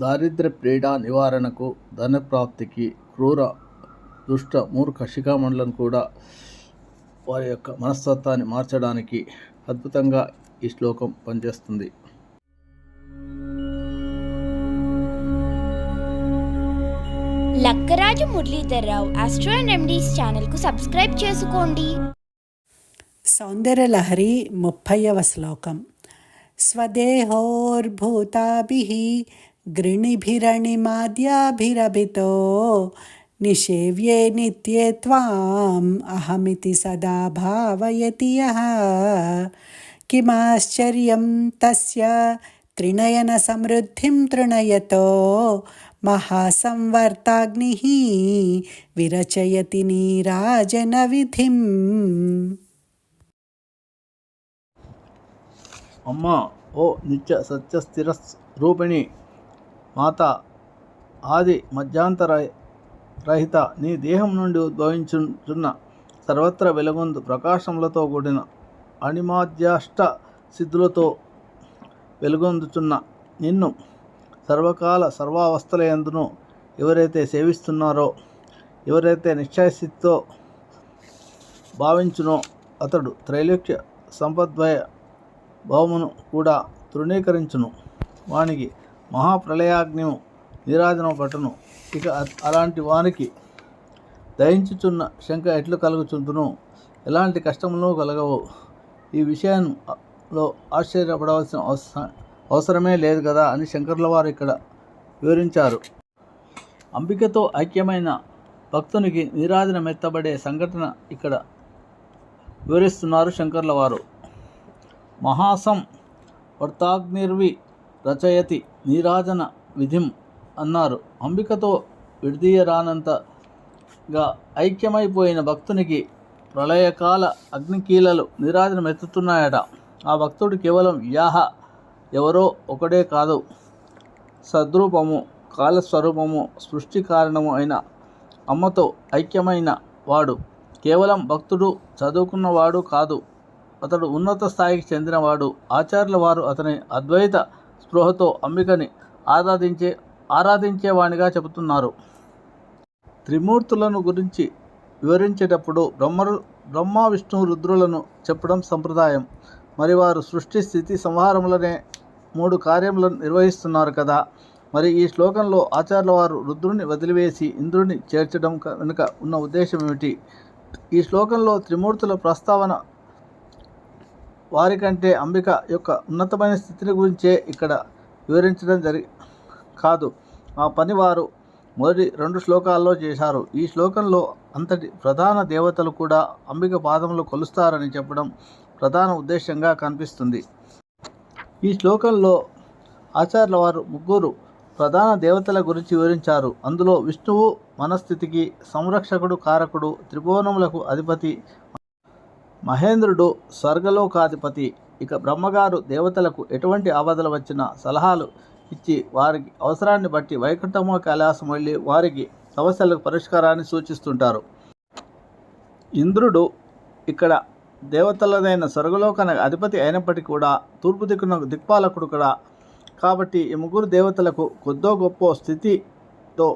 దారిద్ర్య పీడ నివారణకు ధనప్రాప్తికి క్రూర దుష్ట మూర్ఖ శిఖామణులను కూడా వారి యొక్క మనస్తత్వాన్ని మార్చడానికి అద్భుతంగా ఈ శ్లోకం పనిచేస్తుంది. Lakkaraju Muralidhar Rao astro and remedies ఛానల్కు సబ్స్క్రైబ్ చేసుకోండి. సౌందర్యలహరి ముప్పైవ శ్లోకం. స్వదేహోర్భూతాభిः గృణిభిరణిమాద్యాభిరభితో నిషేవ్యే నిత్యే త్వాం అహమితి సదా భావయతి యः కిమాశ్చర్యం తస్య త్రినయన సమృద్ధిం తృణయతో మహాసంవర్తాగ్నిः విరచయతి నీరాజన విధిం అమ్మ ఓ నిత్య సత్య స్థిర రూపిణి మాత ఆది మధ్యాంతర రహిత నీ దేహం నుండి ఉద్భవించుచున్న సర్వత్ర వెలుగొందు ప్రకాశములతో కూడిన అణిమాధ్యాష్ట సిద్ధులతో వెలుగొందుచున్న నిన్ను సర్వకాల సర్వావస్థలయందును ఎవరైతే సేవిస్తున్నారో ఎవరైతే నిశ్చయస్థితితో భావించునో అతడు త్రైలోక్య సంపద్వయ భావమును కూడా తృణీకరించును. వానికి మహాప్రళయాగ్నిము నీరాజనం పట్టును. ఇక అలాంటి వానికి దయించుచున్న శంక ఎట్లు కలుగుచుందును ఎలాంటి కష్టములు కలగవు. ఈ విషయంలో ఆశ్చర్యపడవలసిన అవసరమే లేదు కదా అని శంకర్ల వారు ఇక్కడ వివరించారు. అంబికతో ఐక్యమైన భక్తునికి నీరాజనమెత్తబడే సంఘటన ఇక్కడ వివరిస్తున్నారు శంకర్ల వారు. మహాసం వర్తాగ్నిర్వి రచయతి నీరాజన విధిం అన్నారు. అంబికతో విడదీయరానంతగా ఐక్యమైపోయిన భక్తునికి ప్రళయకాల అగ్నికీలలు నీరాజనమెత్తుతున్నాయట ఆ భక్తుడు కేవలం యాహ ఎవరో ఒకడే కాదు. సద్రూపము కాలస్వరూపము సృష్టి కారణము అయిన అమ్మతో ఐక్యమైన వాడు. కేవలం భక్తుడు చదువుకున్నవాడు కాదు అతడు ఉన్నత స్థాయికి చెందినవాడు. ఆచార్యుల వారు అతని అద్వైత స్పృహతో అంబికని ఆరాధించే ఆరాధించేవాణిగా చెబుతున్నారు. త్రిమూర్తులను గురించి వివరించేటప్పుడు బ్రహ్మ బ్రహ్మ విష్ణు రుద్రులను చెప్పడం సంప్రదాయం. మరి వారు సృష్టి స్థితి సంహారములనే మూడు కార్యములను నిర్వహిస్తున్నారు కదా. మరి ఈ శ్లోకంలో ఆచార్యుల వారు రుద్రుని వదిలివేసి ఇంద్రుని చేర్చడం వెనుక ఉన్న ఉద్దేశం ఏమిటి ఈ శ్లోకంలో త్రిమూర్తుల ప్రస్తావన వారికంటే అంబిక యొక్క ఉన్నతమైన స్థితిని గురించే ఇక్కడ వివరించడం జరి కాదు. ఆ పని వారు మొదటి రెండు శ్లోకాల్లో చేశారు. ఈ శ్లోకంలో అంతటి ప్రధాన దేవతలు కూడా అంబిక పాదములు కొలుస్తారని చెప్పడం ప్రధాన ఉద్దేశంగా కనిపిస్తుంది. ఈ శ్లోకంలో ఆచార్యుల వారు ముగ్గురు ప్రధాన దేవతల గురించి వివరించారు. అందులో విష్ణువు మనస్థితికి సంరక్షకుడు కారకుడు త్రిభువనములకు అధిపతి మహేంద్రుడు స్వర్గలోకాధిపతి. ఇక బ్రహ్మగారు దేవతలకు ఎటువంటి ఆపదలు వచ్చినా సలహాలు ఇచ్చి వారికి అవసరాన్ని బట్టి వైకుంఠము కైలాసం వెళ్ళి వారికి సమస్యలకు పరిష్కారాన్ని సూచిస్తుంటారు. ఇంద్రుడు ఇక్కడ దేవతలదైన స్వర్గలోకన అధిపతి అయినప్పటికీ కూడా తూర్పు దిక్కున దిక్పాలకుడు కూడా. కాబట్టి ఈ ముగ్గురు దేవతలకు కొద్దో గొప్ప స్థితితో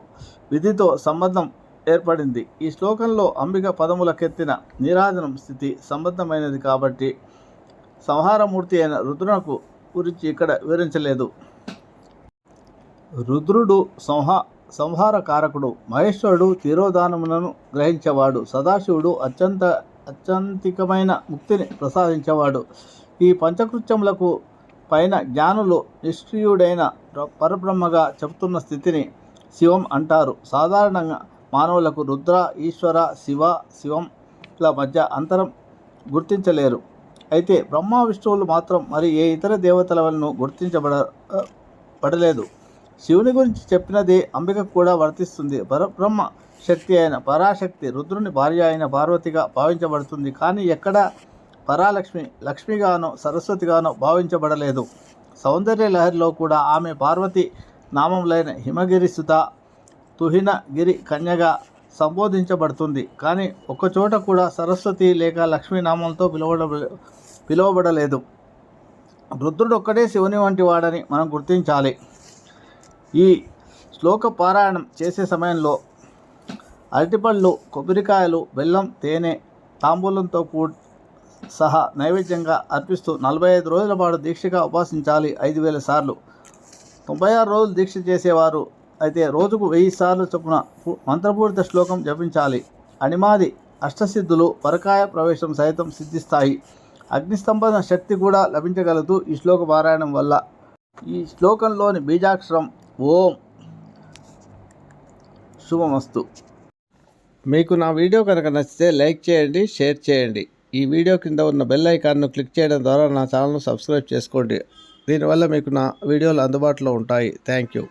విధితో సంబంధం ఏర్పడింది. ఈ శ్లోకంలో అంబిక పదములకెత్తిన నీరాజనం స్థితి సంబంధమైనది కాబట్టి సంహారమూర్తి అయిన రుద్రునకు గురించి ఇక్కడ వివరించలేదు. రుద్రుడు సంహా సంహార కారకుడు మహేశ్వరుడు తీరోదానములను గ్రహించేవాడు. సదాశివుడు అత్యంత అత్యంతికమైన ముక్తిని ప్రసాదించేవాడు. ఈ పంచకృత్యములకు పైన జ్ఞానులు నిష్క్రియుడైన పరబ్రహ్మగా చెబుతున్న స్థితిని శివం అంటారు. సాధారణంగా మానవులకు రుద్ర ఈశ్వర శివ శివంల మధ్య అంతరం గుర్తించలేరు. అయితే బ్రహ్మ విష్ణువులు మాత్రం మరి ఏ ఇతర దేవతల వలన గుర్తించబడ పడలేదు. శివుని గురించి చెప్పినదే అంబిక కూడా వర్తిస్తుంది. పరబ్రహ్మ శక్తి అయిన పరాశక్తి రుద్రుని భార్య అయిన పార్వతిగా భావించబడుతుంది. కానీ ఎక్కడ పరాలక్ష్మి లక్ష్మిగానో సరస్వతిగానో భావించబడలేదు. సౌందర్య లహరిలో కూడా ఆమె పార్వతి నామంలైన హిమగిరి సుత తుహినగిరి కన్యగా సంబోధించబడుతుంది. కానీ ఒక్కచోట కూడా సరస్వతి లేక లక్ష్మీ నామంతో పిలువడ పిలువబడలేదు. రుద్రుడు ఒక్కడే శివుని వంటి వాడని మనం గుర్తించాలి. ఈ శ్లోక పారాయణం చేసే సమయంలో అరటిపళ్ళు కొబ్బరికాయలు బెల్లం తేనె తాంబూలంతో కూ సహా నైవేద్యంగా అర్పిస్తూ నలభై ఐదు రోజుల పాటు దీక్షగా ఉపాసించాలి ఐదు వేల సార్లు. తొంభై ఆరు రోజులు దీక్ష చేసేవారు అయితే రోజుకు వెయ్యి సార్లు చొప్పున మంత్రపూరిత శ్లోకం జపించాలి. అణిమాది అష్టసిద్ధులు పరకాయ ప్రవేశం సైతం సిద్ధిస్తాయి. అగ్నిస్తంభన శక్తి కూడా లభించగలదు ఈ శ్లోక పారాయణం వల్ల. ఈ శ్లోకంలోని బీజాక్షరం ఓం. శుభమస్తు. మీకు నా వీడియో కనుక నచ్చితే లైక్ చేయండి షేర్ చేయండి. ఈ వీడియో కింద ఉన్న బెల్ ఐకాన్ను క్లిక్ చేయడం ద్వారా నా ఛానల్ను సబ్స్క్రైబ్ చేసుకోండి. దీనివల్ల మీకు నా వీడియోలు అందుబాటులో ఉంటాయి. Thank you.